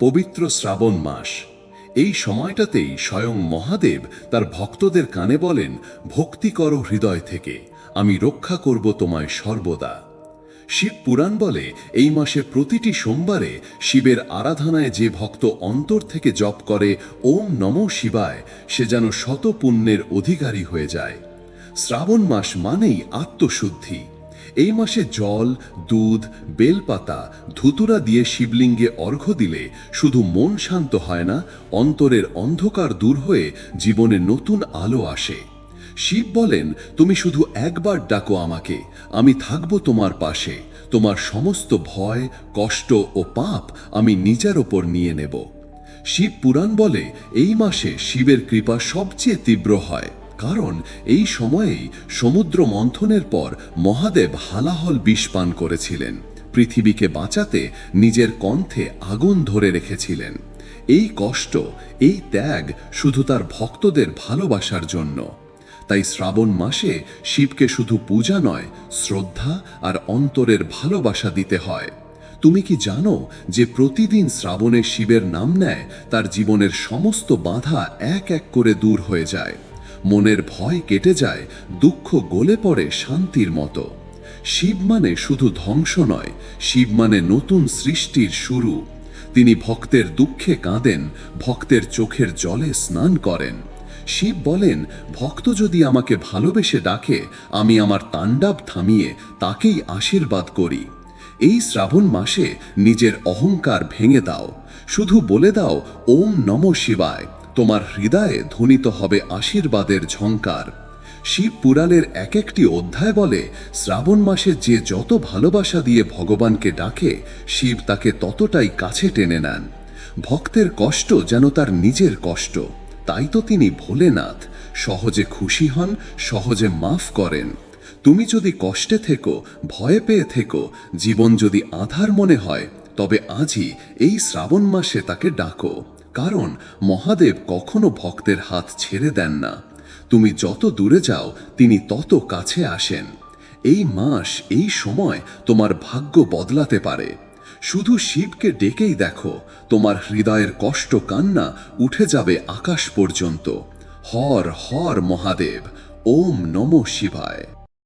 পবিত্র শ্রাবণ মাস। এই সময়টাতেই স্বয়ং মহাদেব তার ভক্তদের কানে বলেন, ভক্তি করো হৃদয় থেকে, আমি রক্ষা করব তোমায় সর্বদা। শিব পুরাণ বলে, এই মাসে প্রতিটি সোমবারে শিবের আরাধনায় যে ভক্ত অন্তর থেকে জপ করে, ওম নমঃ শিবায়, সে যেন শত পুণ্যের অধিকারী হয়ে যায়। শ্রাবণ মাস মানেই আত্মশুদ্ধি। এই মাসে জল, দুধ, বেলপাতা, ধুতুরা দিয়ে শিবলিঙ্গে অর্ঘ্য দিলে শুধু মন শান্ত হয় না, অন্তরের অন্ধকার দূর হয়ে জীবনে নতুন আলো আসে। শিব বলেন, তুমি শুধু একবার ডাকো আমাকে, আমি থাকব তোমার পাশে, তোমার সমস্ত ভয়, কষ্ট ও পাপ আমি নিজের ওপর নিয়ে নেব। শিব পুরাণ বলে, এই মাসে শিবের কৃপা সবচেয়ে তীব্র হয়। কারণ এই সময়েই সমুদ্র মন্থনের পর মহাদেব হালাহল বিষ পান করেছিলেন। পৃথিবীকে বাঁচাতে নিজের কণ্ঠে আগুন ধরে রেখেছিলেন। এই কষ্ট, এই ত্যাগ শুধু তার ভক্তদের ভালোবাসার জন্য। তাই শ্রাবণ মাসে শিবকে শুধু পূজা নয়, শ্রদ্ধা আর অন্তরের ভালোবাসা দিতে হয়। তুমি কি জানো যে প্রতিদিন শ্রাবণে শিবের নাম নেয়, তার জীবনের সমস্ত বাধা এক এক করে দূর হয়ে যায়? মনের ভয় কেটে যায়, দুঃখ গলে পড়ে শান্তির মতো। শিব মানে শুধু ধ্বংস নয়, শিব মানে নতুন সৃষ্টির শুরু। তিনি ভক্তের দুঃখে কাঁদেন, ভক্তের চোখের জলে স্নান করেন। শিব বলেন, ভক্ত যদি আমাকে ভালোবেসে ডাকে, আমি আমার তাণ্ডব থামিয়ে তাকেই আশীর্বাদ করি। এই শ্রাবণ মাসে নিজের অহংকার ভেঙে দাও। শুধু বলে দাও, ওম নম শিবায়। তোমার হৃদয়ে ধ্বনিত হবে আশীর্বাদের ঝঙ্কার শিব পুরাণের এক একটি অধ্যায় বলে, শ্রাবণ মাসে যে যত ভালোবাসা দিয়ে ভগবানকে ডাকে, শিব তাকে ততটাই কাছে টেনে নেন। ভক্তের কষ্ট যেন তার নিজের কষ্ট। তাই তো তিনি ভোলেনাথ, সহজে খুশি হন, সহজে মাফ করেন। তুমি যদি কষ্টে থেকো, ভয়ে পেয়ে থেকো, জীবন যদি আধার মনে হয়, তবে আজই এই শ্রাবণ মাসে তাকে ডাকো। কারণ মহাদেব কখনো ভক্তের হাত ছেড়ে দেন না। তুমি যত দূরে যাও, তিনি তত কাছে আসেন। এই মাস, এই সময় তোমার ভাগ্য বদলাতে পারে। শুধু শিবকে ডেকেই দেখো, তোমার হৃদয়ের কষ্ট কান্না উঠে যাবে আকাশ পর্যন্ত। হর হর মহাদেব, ওম নমঃ শিবায়।